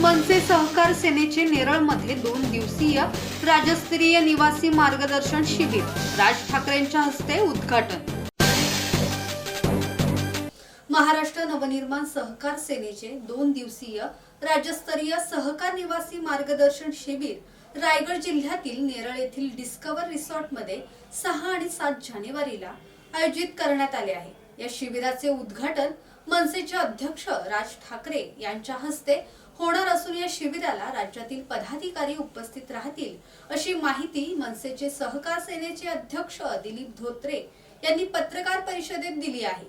मनसे सहकार सेनेचे नेरळमध्ये दोन दिवसीय राज्यस्तरीय निवासी मार्गदर्शन शिबिर. राज ठाकरेंच्या हस्ते उद्घाटन. महाराष्ट्र नवनिर्माण सहकार सेनेचे दोन दिवसीय राज्यस्तरीय सहकार निवासी मार्गदर्शन शिबिर रायगड जिल्ह्यातील नेरळ येथील डिस्कवर रिसॉर्टमध्ये सहा आणि सात जानेवारीला आयोजित करण्यात आले आहे. या शिबिराचे उद्घाटन मनसेचे अध्यक्ष राज ठाकरे यांच्या हस्ते होणार असून या शिबिराला राज्यातील पदाधिकारी उपस्थित राहतील अशी माहिती मनसेचे सहकार सेनेचे अध्यक्ष दिलीप धोत्रे यांनी पत्रकार परिषदेत दिली आहे.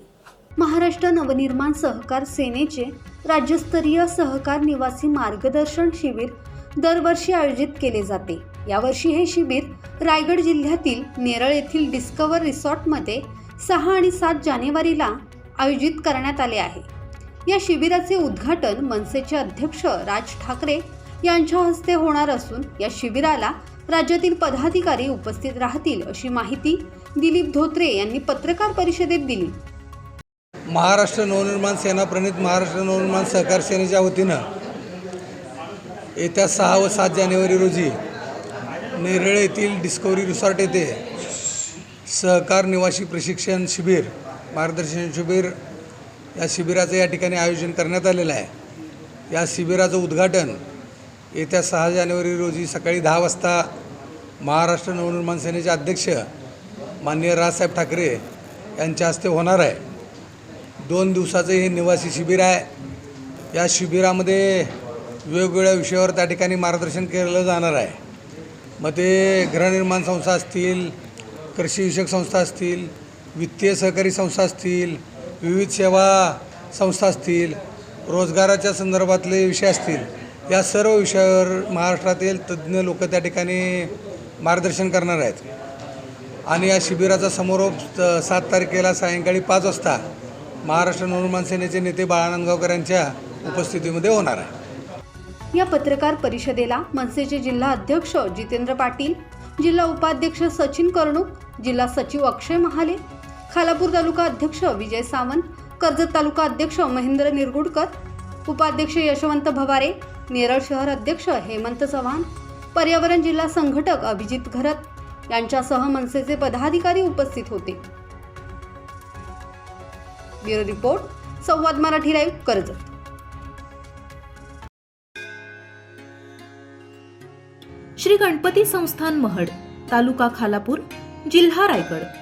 महाराष्ट्र नवनिर्माण सहकार सेनेचे राज्यस्तरीय सहकार निवासी मार्गदर्शन शिबिर दरवर्षी आयोजित केले जाते. यावर्षी हे शिबिर रायगड जिल्ह्यातील नेरळ येथील डिस्कवर रिसॉर्टमध्ये सहा आणि सात जानेवारीला आयोजित करण्यात आले आहे. या शिबिराचे उद्घाटन मनसेचे अध्यक्ष राज ठाकरे यांच्या हस्ते होणार असून या शिबिराला राज्यातील पदाधिकारी उपस्थित राहतील अशी माहिती दिलीप धोत्रे यांनी पत्रकार परिषदेत दिली. महाराष्ट्र नवनिर्माण सेना प्रणित महाराष्ट्र नवनिर्माण सहकार सेनेच्या वतीनं येत्या सहा व सात जानेवारी रोजी नेरळ येथील डिस्कवरी रिसॉर्ट येथे सहकार निवासी प्रशिक्षण शिबिर मार्गदर्शन शिबिर या शिबिराचं या ठिकाणी आयोजन करण्यात आलेलं आहे. या शिबिराचं उद्घाटन येत्या सहा जानेवारी रोजी सकाळी दहा वाजता महाराष्ट्र नवनिर्माण सेनेचे अध्यक्ष माननीय राजसाहेब ठाकरे यांच्या हस्ते होणार आहे. दोन दिवसाचं हे निवासी शिबिर आहे. या शिबिरामध्ये वेगवेगळ्या विषयावर त्या ठिकाणी मार्गदर्शन केलं जाणार आहे. मग ते गृहनिर्माण संस्था असतील कृषीविषयक संस्था असतील वित्तीय सहकारी संस्था असतील विविध सेवा संस्था असतील रोजगाराच्या संदर्भातले विषय असतील या सर्व विषयावर महाराष्ट्रातील तज्ज्ञ लोक त्या ठिकाणी मार्गदर्शन करणार आहेत. आणि या शिबिराचा समारोप सात तारखेला सायंकाळी पाच वाजता महाराष्ट्र नवनिर्माण सेनेचे नेते बाळानंदगावकर यांच्या उपस्थितीमध्ये होणार आहे. या पत्रकार परिषदेला मनसेचे जिल्हा अध्यक्ष जितेंद्र पाटील जिल्हा उपाध्यक्ष सचिन कर्णुक जिल्हा सचिव अक्षय महाले खालापूर तालुका अध्यक्ष विजय सावंत कर्जत तालुका अध्यक्ष महेंद्र निरगुडकर उपाध्यक्ष यशवंत भवारे नेरळ शहर अध्यक्ष हेमंत चव्हाण पर्यावरण जिल्हा संघटक अभिजित घरत यांच्यासह मनसेचे पदाधिकारी उपस्थित होते. Bureau report Samvad Marathi live Karjat. Shri Ganapati Sansthan Mahad तालुका खालापूर जिल्हा रायगड.